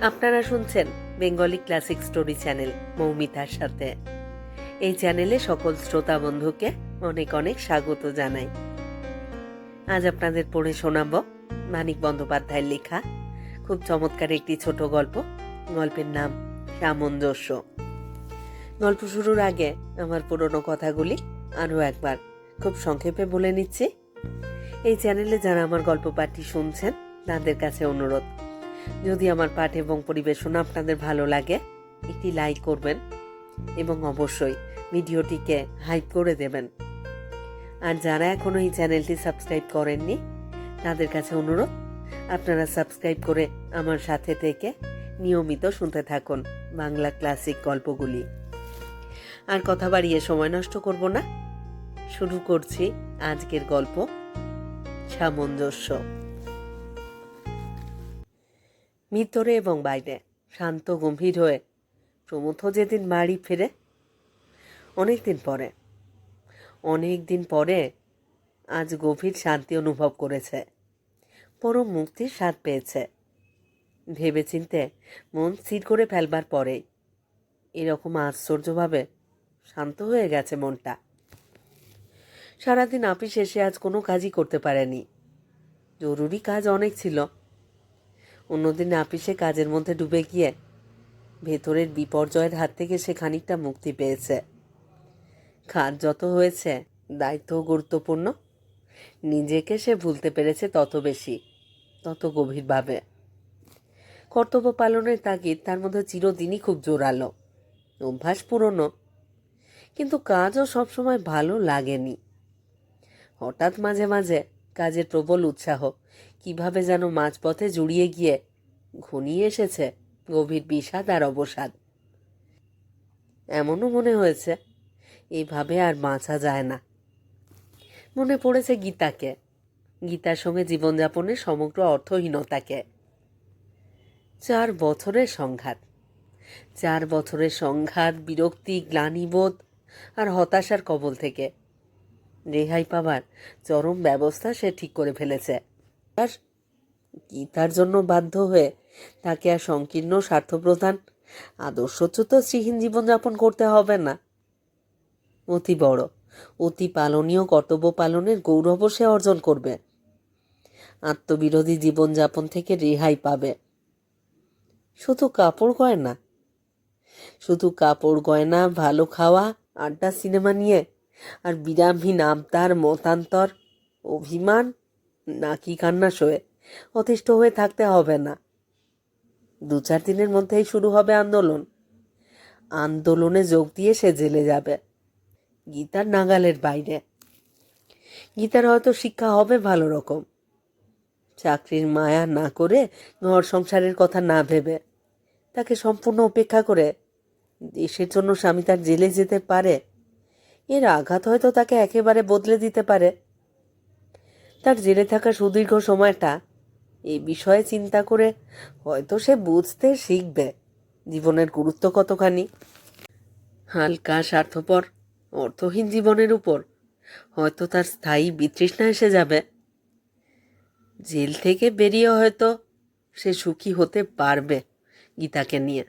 আপনারা শুনছেন Bengali classic story channel মৌমিতার সাথে। এই চ্যানেলে সকল শ্রোতা বন্ধুকে অনেক অনেক স্বাগত জানাই। আজ আপনাদের পড়ে শোনাব মানিক বন্দ্যোপাধ্যায়ের লেখা, খুব চমৎকার একটি ছোট গল্প, গল্পের নাম সামঞ্জস্য। গল্প শুরুর আগে আমার পুরনো কথাগুলি আরও একবার খুব সংক্ষেপে বলে নিচ্ছি। এই চ্যানেলে যারা আমার গল্প পাঠটি শুনছেন, তাদের কাছে অনুরোধ যদি আমার পাঠ এবং পরিবেশন আপনাদের ভালো লাগে, একটি লাইক করবেন এবং অবশ্যই ভিডিওটিকে হাইপ করে দেবেন। আর যারা এখনও এই চ্যানেলটি সাবস্ক্রাইব করেননি, তাদের কাছে অনুরোধ, আপনারা সাবস্ক্রাইব করে আমার সাথে থেকে নিয়মিত শুনতে থাকুন বাংলা ক্লাসিক গল্পগুলি। আর কথা বাড়িয়ে সময় নষ্ট করব না। শুরু করছি আজকের গল্প সামঞ্জস্য। ভিতরে এবং বাইরে, শান্ত, গম্ভীর হয়ে। প্রমথ যেদিন বাড়ি ফেরে অনেক দিন পরে। অনেক দিন পরে আজ গভীর শান্তি অনুভব করেছে। পরম মুক্তির স্বাদ পেয়েছে। ভেবেচিন্তে মন স্থির করে ফেলবার পরেই এরকম আশ্চর্যভাবে শান্ত হয়ে গেছে মনটা। সারাদিন আপিস এসে আজ কোনো কাজই করতে পারেনি। জরুরি কাজ অনেক ছিল। অন্যদিন আপিসে কাজের মধ্যে ডুবে গিয়ে ভেতরের বিপর্যয়ের হাত থেকে সে খানিকটা মুক্তি পেয়েছে। কাজ যত হয়েছে, দায়িত্বও গুরুত্বপূর্ণ। নিজেকে সে ভুলতে পেরেছে তত বেশি, তত গভীরভাবে। কর্তব্য পালনের তাগিদ তার মধ্যে চিরদিনই খুব জোরালো। অভ্যাস পুরনো, কিন্তু কাজও সবসময় ভালো লাগেনি। হঠাৎ মাঝে মাঝে কাজের প্রবল উৎসাহ কীভাবে যেন মাঝপথে জুড়িয়ে গিয়ে ঘনিয়ে এসেছে গভীর বিষাদ আর অবসাদ। এমনও মনে হয়েছে এইভাবে আর বাঁচা যায় না। মনে পড়েছে গীতাকে, গীতার সঙ্গে জীবনযাপনের সমগ্র অর্থহীনতাকে। চার বছরের সংঘাত, চার বছরের সংঘাত, বিরক্তি, গ্লানিবোধ আর হতাশার কবল থেকে। রেহাই পাবার চরম ব্যবস্থা সে ঠিক করে ফেলেছে। আর গীতার জন্য বাধ্য হয়ে তাকে আর সংকীর্ণ স্বার্থপ্রধান, আদর্শচ্যুত শ্রীহীন জীবনযাপন করতে হবে না। অতি বড়, অতি পালনীয় কর্তব্য পালনের গৌরব সে অর্জন করবে। আত্মবিরোধী জীবনযাপন থেকে রেহাই পাবে। শুধু কাপড় গয়না? শুধু কাপড় গয়না, ভালো খাওয়া, আড্ডা, সিনেমা নিয়ে আর বিরামহীন আবদার, মতান্তর, অভিমান নাকি কান্না শোয়ে অতিষ্ঠ হয়ে থাকতে হবে না। দু চার দিনের মধ্যেই শুরু হবে আন্দোলন। আন্দোলনে যোগ দিয়ে সে জেলে যাবে। গীতার নাগালের বাইরে। গীতার হয়তো শিক্ষা হবে ভালো রকম। চাকরির মায়া না করে ঘর সংসারের কথা না ভেবে তাকে সম্পূর্ণ উপেক্ষা করে দেশের জন্য স্বামী তার জেলে যেতে পারে। এর আঘাত হয়তো তাকে একেবারে বদলে দিতে পারে। তার জেলে থাকা সুদীর্ঘ সময়টা এই বিষয়ে চিন্তা করে হয়তো সে বুঝতে শিখবে। জীবনের গুরুত্ব কতখানি? হালকা, স্বার্থপর, অর্থহীন জীবনের উপর হয়তো তার স্থায়ী বিতৃষ্ণা এসে যাবে। জেল থেকে বেরিয়ে হয়তো সে সুখী হতে পারবে গীতাকে নিয়ে।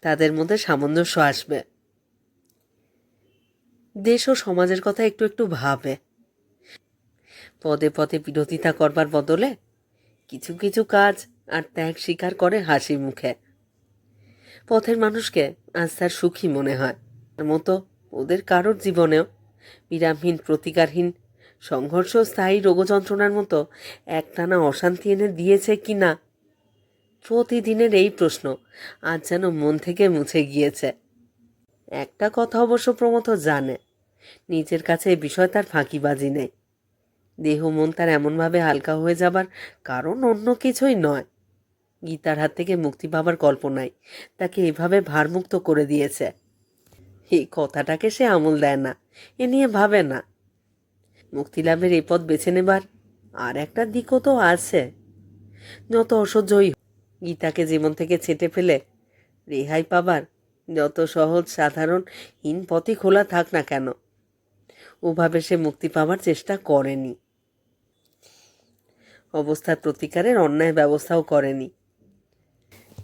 তাদের মধ্যে সামঞ্জস্য আসবে। দেশ ও সমাজের কথা একটু একটু ভাবে। পদে পদে বিরোধিতা করবার বদলে কিছু কিছু কাজ আর ত্যাগ স্বীকার করে হাসি মুখে। পথের মানুষকে আজ তার সুখী মনে হয়। তার মতো ওদের কারোর জীবনেও বিরামহীন প্রতিকারহীন, সংঘর্ষ, স্থায়ী রোগযন্ত্রণার মতো একটানা অশান্তি এনে দিয়েছে কি না? প্রতিদিনের এই প্রশ্ন আজ যেন মন থেকে মুছে গিয়েছে। একটা কথা অবশ্য প্রমথ জানে, নিজের কাছে এই বিষয় তার ফাঁকিবাজি নেই। দেহ মন তার এমনভাবে হালকা হয়ে যাবার কারণ অন্য কিছুই নয়। গীতার হাত থেকে মুক্তি পাবার কল্পনাই তাকে এভাবে ভারমুক্ত করে দিয়েছে। এই কথাটাকে সে আমল দেয় না, এ নিয়ে ভাবে না। মুক্তিলাভের এই পথ বেছে নেবার আর একটা দিকও তো আছে। যত অসহ্যই গীতাকে জীবন থেকে ছেটে ফেলে রেহাই পাবার যত সহজ সাধারণ হীন পথই খোলা থাক না কেন ওভাবে সে মুক্তি পাওয়ার চেষ্টা করেনি। অবস্থার প্রতিকারের অন্যায় ব্যবস্থাও করেনি।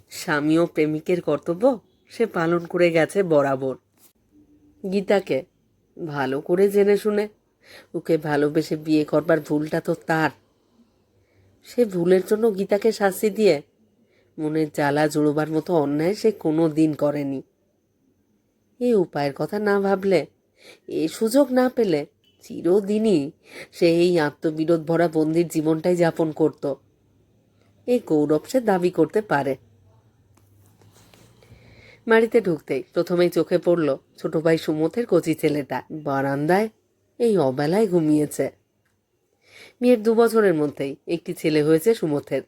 স্বামী ও প্রেমিকের কর্তব্য সে পালন করে গেছে বরাবর। গীতাকে ভালো করে জেনে শুনে, ওকে ভালোবেসে বিয়ে করবার ভুলটা তো তার। সে ভুলের জন্য গীতাকে শাস্তি দিয়ে মনের জ্বালা জুড়োবার মতো অন্যায় সে কোনো দিন করেনি। এই উপায়ের কথা না ভাবলে এ সুযোগ না পেলে চিরদিনই সে এই আত্মবিরোধ ভরা বন্দির জীবনটাই যাপন করত। এই গৌরব সে দাবি করতে পারে। বাড়িতে ঢুকতেই প্রথমেই চোখে পড়ল ছোট ভাই সুমথের কচি ছেলেটা। বারান্দায় এই অবেলায় ঘুমিয়েছে। বিয়ের দু বছরের মধ্যেই একটি ছেলে হয়েছে সুমথের।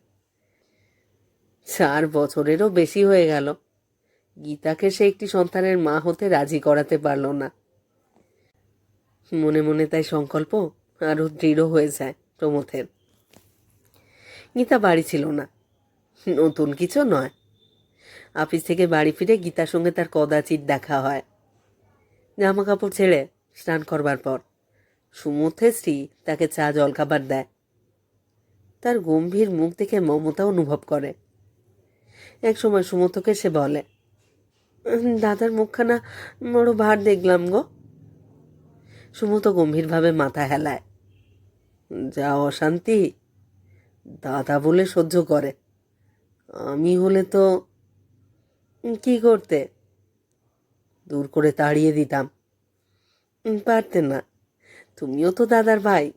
চার বছরেরও বেশি হয়ে গেল। গীতাকে সে একটি সন্তানের মা হতে রাজি করাতে পারল না। মনে মনে তাই সংকল্প আরও দৃঢ় হয়ে যায় প্রমথের গীতা বাড়ি ছিল না। নতুন কিছু নয়। অফিস থেকে বাড়ি ফিরে গীতার সঙ্গে তার কদাচিৎ দেখা হয়। জামা কাপড় ছেড়ে স্নান করবার পর সুমথে স্ত্রী তাকে চা জলখাবার দেয়। তার গম্ভীর মুখ দেখে মমতা অনুভব করে। এক সময় সুমথকে সে বলে দাদার মুখখানা বড় ভার দেখলাম গো। সুমত গম্ভীরভাবে মাথা হেলায়। যা অশান্তি, দাদা বলে সহ্য করে। আমি হলে তো কি করতে? দূর করে তাড়িয়ে দিতাম। পারতে না, তুমিও তো দাদার ভাই।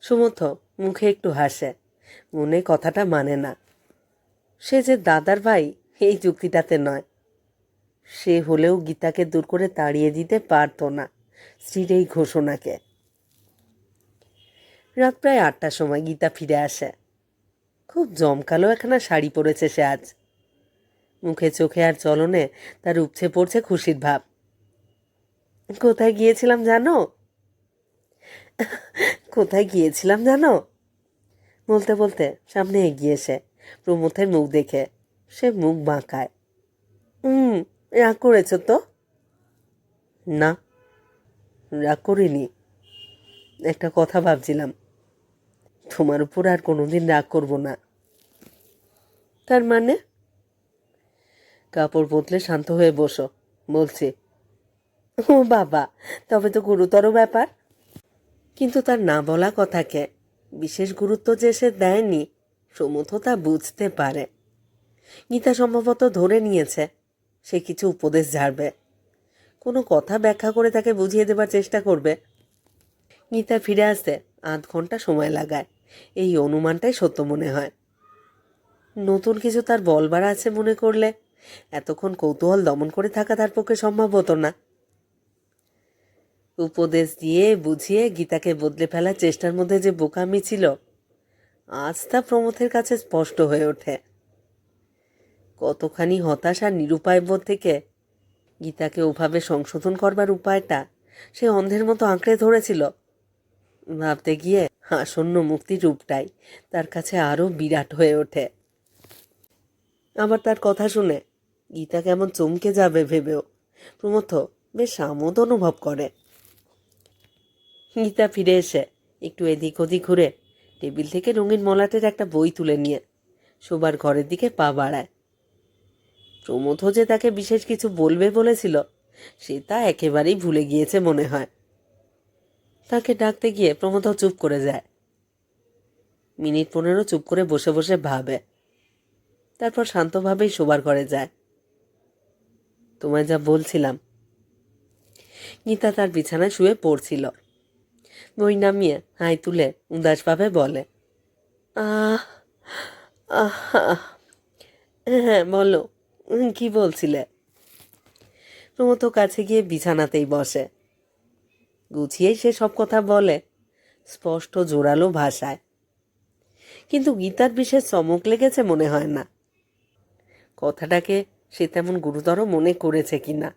সুমথ মুখে একটু হাসে, মনে কথাটা মানে না। সে যে দাদার ভাই, এই যুক্তিটাতে নয়। সে হলেও গীতাকে দূর করে তাড়িয়ে দিতে পারতো না স্ত্রীর এই ঘোষণাকে। রাত প্রায় আটটার সময় গীতা ফিরে আসে। খুব জমকালো একখানা শাড়ি পরেছে সে আজ। মুখে চোখে আর চলনে তার উপচে পড়ছে খুশির ভাব। কোথায় গিয়েছিলাম জানো? কোথায় গিয়েছিলাম জানো? বলতে বলতে সামনে এগিয়ে এসে প্রমথের মুখ দেখে সে মুখ বাঁকায়। হুম রাগ করেছ তো? না, রাগ করিনি। একটা কথা ভাবছিলাম, তোমার উপর আর কোনোদিন রাগ করব না। তার মানে? কাপড় বদলে শান্ত হয়ে বসো, বলছি। ও বাবা, তবে তো গুরুতর ব্যাপার। কিন্তু তার না বলা কথাকে বিশেষ গুরুত্ব যে সে দেয়নি সমুথ তা বুঝতে পারে। গীতা সম্ভবত ধরে নিয়েছে সে কিছু উপদেশ ঝাড়বে কোনো কথা ব্যাখ্যা করে তাকে বুঝিয়ে দেবার চেষ্টা করবে। গীতা ফিরে আসতে আধ ঘণ্টা সময় লাগায়। এই অনুমানটাই সত্য মনে হয়। নতুন কিছু তার বলবার আছে মনে করলে, এতক্ষণ কৌতূহল দমন করে থাকা তার পক্ষে সম্ভব হতো না। উপদেশ দিয়ে বুঝিয়ে গীতাকে বদলে ফেলার চেষ্টার মধ্যে যে বোকামি ছিল, আজ তা প্রমথের কাছে স্পষ্ট হয়ে ওঠে। কতখানি হতাশ আর নিরুপায় বোধ থেকে গীতাকে ওভাবে সংশোধন করবার উপায়টা সে অন্ধের মতো আঁকড়ে ধরেছিল। ভাবতে গিয়ে আসন্ন মুক্তির রূপটাই তার কাছে আরও বিরাট হয়ে ওঠে। আবার তার কথা শুনে গীতা কেমন চমকে যাবে ভেবেও প্রমথ বেশ আমোদ অনুভব করে। গীতা ফিরে এসে একটু এদিক ওদিক ঘুরে টেবিল থেকে রঙিন মলাটের একটা বই তুলে নিয়ে শোবার ঘরের দিকে পা বাড়ায়। প্রমথ যে তাকে বিশেষ কিছু বলবে বলেছিল, সে তা একেবারেই ভুলে গিয়েছে মনে হয়। তাকে ডাকতে গিয়ে প্রমথ চুপ করে যায়। মিনিট পনেরো চুপ করে বসে বসে ভাবে। তারপর শান্তভাবেই শোবার ঘরে যায়। তোমায় যা বলছিলাম। গীতা তার বিছানায় শুয়ে পড়ছিল। বই নামিয়ে হাই তুলে উদাসভাবে বলে আহ আহ। হ্যাঁ বলো। কি বলছিলে? প্রমত কাছে গিয়ে বিছানাতেই বসে। গুছিয়েই সে সব কথা বলে, স্পষ্ট জোরালো ভাষায়। কিন্তু গীতার বিশেষ চমক লেগেছে মনে হয় না। কথাটাকে সে তেমন গুরুতর মনে করেছে কি না,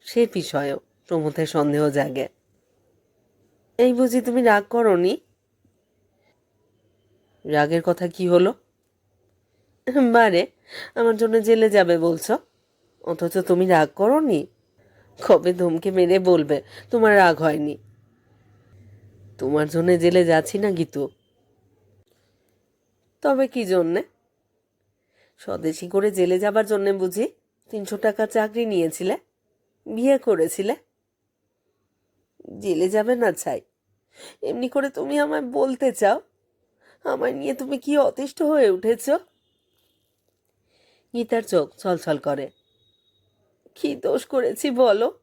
সে বিষয়েও প্রমথের সন্দেহ জাগে। এই বুঝি তুমি রাগ করনি? রাগের কথা কি হলো? বারে, আমার জন্য জেলে যাবে বলছো? অথচ তুমি রাগ করনি? কবে ধমকে মেরে বলবে, তোমার রাগ হয়নি। তোমার জন্য জেলে যাচ্ছি না, গীতু। তবে কি জন্যে? স্বদেশি করে জেলে যাবার জন্যে বুঝি তিনশো টাকা চাকরি নিয়েছিলে, বিয়ে করেছিলে? জেলে যাবে না চাই এমনি করে তুমি আমায় বলতে চাও? আমায় নিয়ে তুমি কি অতিষ্ঠ হয়ে উঠেছ? গীতার চোখ ছলছল করে। কি দোষ করেছি বলো?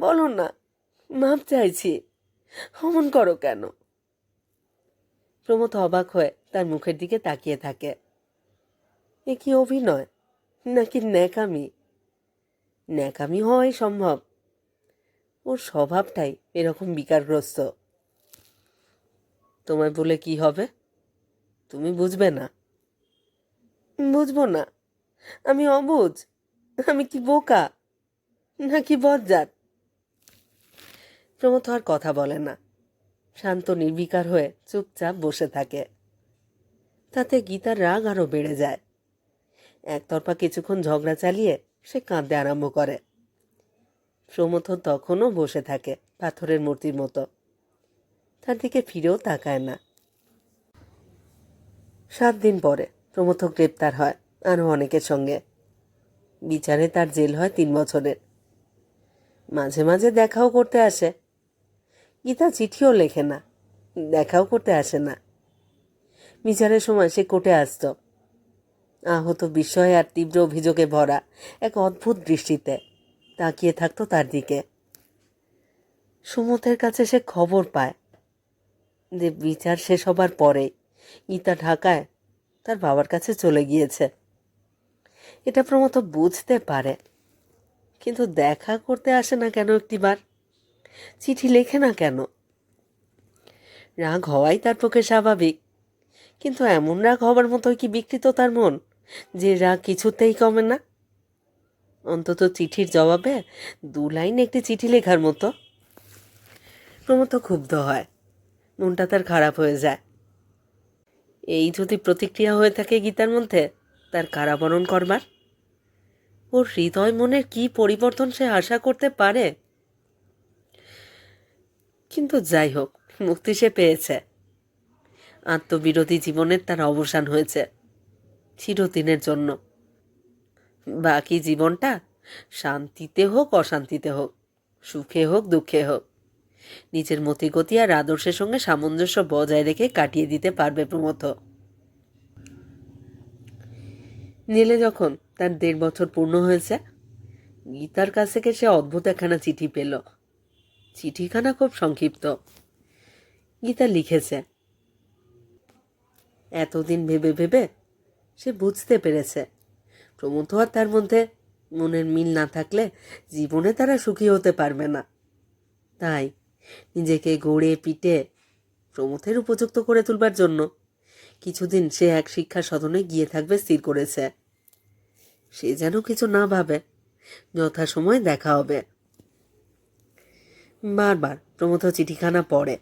বলো না, মাপ চাইছি। অমন করো কেন? প্রমথ অবাক হয়ে তার মুখের দিকে তাকিয়ে থাকে। এ কি অভিনয়? নাকি ন্যাকামি? ন্যাকামি হওয়াই সম্ভব। ওর স্বভাবটাই এরকম বিকারগ্রস্ত। তোমায় বলে কি হবে? তুমি বুঝবে না? বুঝব না। আমি অবুঝ আমি কি বোকা, নাকি বজ্জাত? প্রমথ আর কথা বলে না। শান্ত, নির্বিকার হয়ে চুপচাপ বসে থাকে। তাতে গীতার রাগ আরও বেড়ে যায়। একতরফা কিছুক্ষণ ঝগড়া চালিয়ে সে কাঁদতে আরম্ভ করে। প্রমথ তখনও বসে থাকে পাথরের মূর্তির মতো। তার দিকে ফিরেও তাকায় না। সাত দিন পরে প্রমথ গ্রেপ্তার হয়। আরও অনেকের সঙ্গে। বিচারে তার জেল হয় তিন বছরের। মাঝে মাঝে দেখাও করতে আসে। গীতা চিঠিও লেখে না, দেখাও করতে আসে না। বিচারের সময় সে কোর্টে আসতো। আহত বিস্ময় আর তীব্র অভিযোগে ভরা এক অদ্ভুত দৃষ্টিতে তাকিয়ে থাকতো তার দিকে। সুমতের কাছে সে খবর পায় যে বিচার শেষ হবার পরে গীতা ঢাকায় তার বাবার কাছে চলে গিয়েছে। এটা প্রমত বুঝতে পারে। কিন্তু দেখা করতে আসে না কেন একটিবার? চিঠি লেখে না কেন? রাগ হওয়াই তার পক্ষে স্বাভাবিক। কিন্তু এমন রাগ হবার মতো কি বিকৃত তার মন, যে রাগ কিছুতেই কমে না? অন্তত চিঠির জবাবে দু লাইন একটি চিঠি লেখার মতো। প্রমত ক্ষুব্ধ হয়। মনটা তার খারাপ হয়ে যায়। এই যদি প্রতিক্রিয়া হয়ে থাকে গীতার মধ্যে, তার কারাবরণ করবার? ওর হৃদয় মনের কি পরিবর্তন সে আশা করতে পারে? কিন্তু যাই হোক, মুক্তি সে পেয়েছে। আত্মবিরোধী জীবনের তার অবসান হয়েছে, চিরদিনের জন্য। বাকি জীবনটা শান্তিতে হোক, অশান্তিতে হোক, সুখে হোক, দুঃখে হোক, নিজের মতিগতি আর আদর্শের সঙ্গে সামঞ্জস্য বজায় রেখে কাটিয়ে দিতে পারবে প্রমথ নীলে যখন তার দেড় বছর পূর্ণ হয়েছে। গীতার কাছ থেকে সে অদ্ভুত একখানা চিঠি পেল। চিঠিখানা খুব সংক্ষিপ্ত। গীতা লিখেছে। এতদিন ভেবে ভেবে সে বুঝতে পেরেছে। প্রমথ আর তার মধ্যে মনের মিল না থাকলে জীবনে তারা সুখী হতে পারবে না। তাই নিজেকে গড়ে পিটে প্রমথের উপযুক্ত করে তুলবার জন্য কিছুদিন সে এক শিক্ষা সদনে গিয়ে থাকবে স্থির করেছে। সে যেন কিছু না ভাবে। যথাসময় দেখা হবে। বারবার প্রমথ চিঠিখানা পড়ে।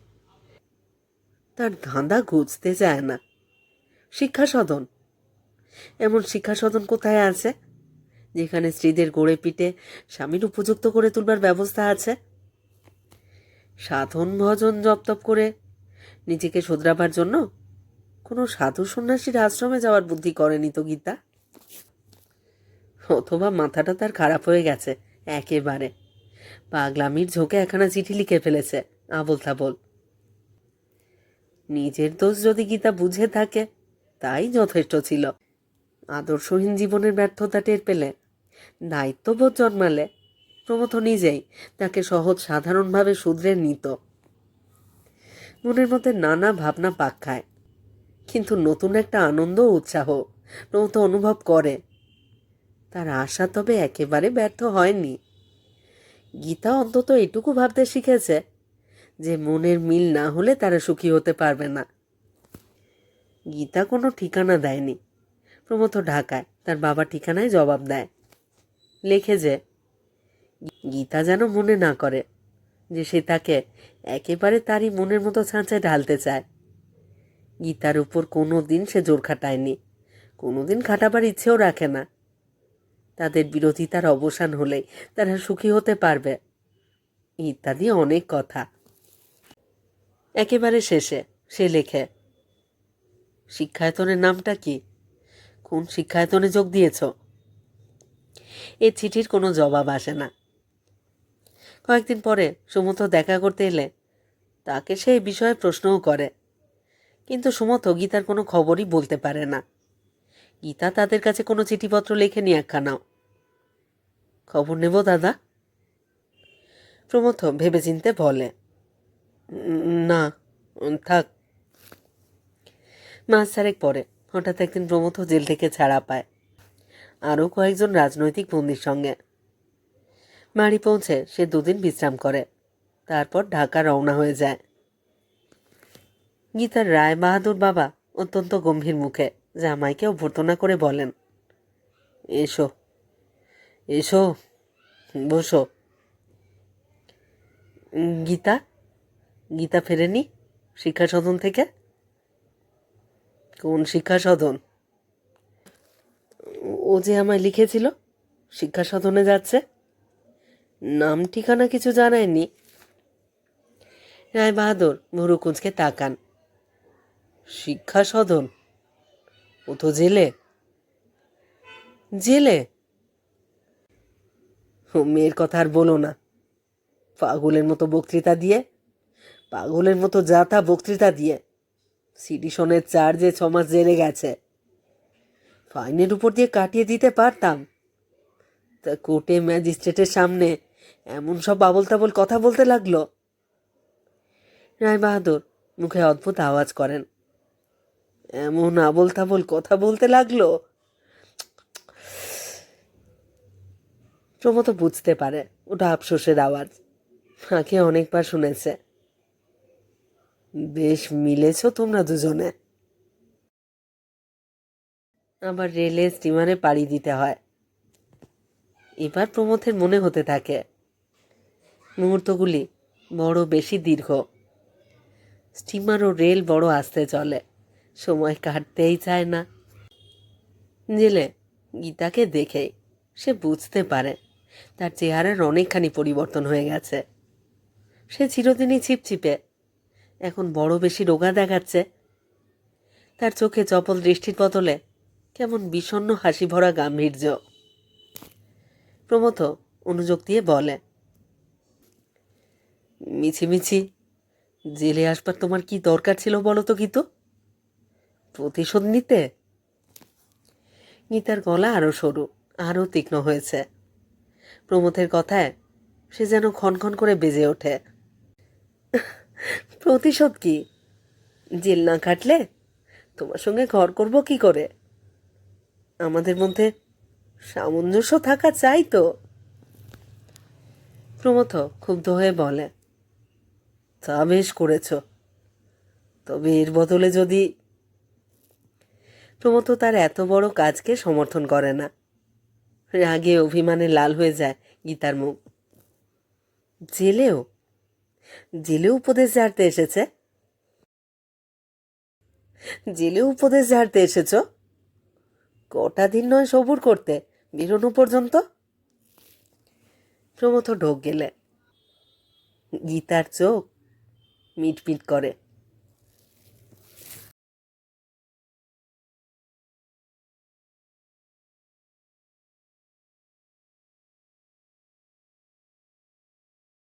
তার ধাঁধা ঘুচতে চায় না। শিক্ষা সদন এমন শিক্ষা সদন কোথায় আছে? যেখানে স্ত্রীদের গড়ে পিটে স্বামীর উপযুক্ত করে তুলবার ব্যবস্থা আছে? সাধন ভজন জপ তপ করে নিজেকে শোধরাবার জন্য কোনো সাধু সন্ন্যাসীর আশ্রমে যাওয়ার বুদ্ধি করেনি তো গীতা? অথবা মাথাটা তার খারাপ হয়ে গেছে, একেবারে। পাগলামির ঝোঁকে একখানা চিঠি লিখে ফেলেছে, আবল তাবল। নিজের দোষ যদি গীতা বুঝে থাকে, তাই যথেষ্ট ছিল। আদর্শহীন জীবনের ব্যর্থতা টের পেলে, দায়িত্ববোধ জন্মালে, প্রমথ নিজেই তাকে সহজ সাধারণভাবে শুধরে নিত। মনের মধ্যে নানা ভাবনা পাক খায়, কিন্তু নতুন একটা আনন্দ উৎসাহ প্রমথ অনুভব করে। তার আশা তবে একেবারে ব্যর্থ হয়নি। গীতা অন্তত এটুকু ভাবতে শিখেছে যে মনের মিল না হলে তারা সুখী হতে পারবে না। গীতা কোনো ঠিকানা দেয়নি। প্রমথ ঢাকায় তার বাবা ঠিকানায় জবাব দেয়। লেখে যে, গীতা যেন মনে না করে যে সে তাকে একেবারে তারই মনের মতো ছাঁচায় ঢালতে চায়। গীতার উপর কোনো দিন সে জোর খাটায়নি। কোনো দিন খাটাবার ইচ্ছেও রাখে না। তাদের বিরোধিতার অবসান হলেই তারা সুখী হতে পারবে। ইত্যাদি অনেক কথা। একেবারে শেষে সে লেখে, শিক্ষায়তনের নামটা কি? কোন শিক্ষায়তনে যোগ দিয়েছ? এ চিঠির কোনো জবাব আসে না। কয়েকদিন পরে সুমত দেখা করতে এলে তাকে সেই বিষয়ে প্রশ্নও করে, কিন্তু সুমত গীতার কোনো খবরই বলতে পারে না। গীতা তাদের কাছে কোনো চিঠিপত্র লেখেনি একখানাও? খবর নেব, দাদা। প্রমথ ভেবেচিন্তে বলে না, থাক। মাস চারেক পরে হঠাৎ একদিন প্রমথ জেল থেকে ছাড়া পায়। আরও কয়েকজন রাজনৈতিক বন্দির সঙ্গে। বাড়ি পৌঁছে সে দুদিন বিশ্রাম করে। তারপর ঢাকা রওনা হয়ে যায়। গীতার রায় বাহাদুর বাবা অত্যন্ত গম্ভীর মুখে। জামাইকে অভ্যর্থনা করে বলেন, এসো এসো, বসো। গীতা গীতা ফেরেনি শিক্ষা সদন থেকে? কোন শিক্ষা সদন ও যে আমায় লিখেছিল শিক্ষা সদনে যাচ্ছে। নাম, ঠিকানা কিছু জানায়নি। রায় বাহাদুর, ভুরু তাকান। শিক্ষা সদন ও তো জেলে। জেলে? ও মেয়ের কথা আর বলো না। পাগলের মতো বক্তৃতা দিয়ে, পাগলের মতো যাতা বক্তৃতা দিয়ে সিডিশনের চার্জে ছমাস জেলে গেছে। ফাইনের উপর দিয়ে কাটিয়ে দিতে পারতাম। তা কোর্টে ম্যাজিস্ট্রেটের সামনে এমন সব আবল তাবল কথা বলতে লাগল। রায় বাহাদুর মুখে অদ্ভুত আওয়াজ করেন। এমন আবল তাবল কথা বলতে লাগল। প্রমত বুঝতে পারে, ওটা আফসোসের আওয়াজ। আগে অনেকবার শুনেছে। বেশ মিলেছ তোমরা দুজনে। আবার রেলে স্টিমারে পাড়ি দিতে হয়। এবার প্রমথের মনে হতে থাকে। মুহূর্তগুলি বড় বেশি দীর্ঘ। স্টিমার ও রেল বড় আস্তে চলে। সময় কাটতেই চায় না। জেলে গীতাকে দেখেই সে বুঝতে পারে, তার চেহারার অনেকখানি পরিবর্তন হয়ে গেছে। সে চিরদিনই ছিপছিপে, এখন বড় বেশি রোগা দেখাচ্ছে। তার চোখে চপল দৃষ্টির বদলে কেমন বিষণ্ণ হাসি ভরা গাম্ভীর্য। প্রমথ অনুযোগ দিয়ে বলে মিছিমিছি জেলে আসবার তোমার কি দরকার ছিল বলো তো গীতু? প্রতিশোধ নিতে? গীতার গলা আরও সরু আরও তীক্ষ্ণ হয়েছে। প্রমোদের কথায় সে যেন ক্ষণক্ষণ করে বেজে ওঠে। প্রতিশোধ কি? জেল না কাটলে তোমার সঙ্গে ঘর করব কি করে? আমাদের মধ্যে সামঞ্জস্য থাকা চাই তো। প্রমথ ক্ষুব্ধ হয়ে বলে, তা বেশ করেছ। তবে এর বদলে যদি প্রমথ তার এত বড় কাজকে সমর্থন করে না। রাগে অভিমানে লাল হয়ে যায় গীতার মুখ। জেলেও, জেলে উপদেশ ঝাড়তে এসেছে। জেলে উপদেশ ঝাড়তে এসেছ? কটা দিন নয় সবুর করতে, বেরোনো পর্যন্ত? প্রমথ ঢোক গেলে। গীতার চোখ মিটমিট করে।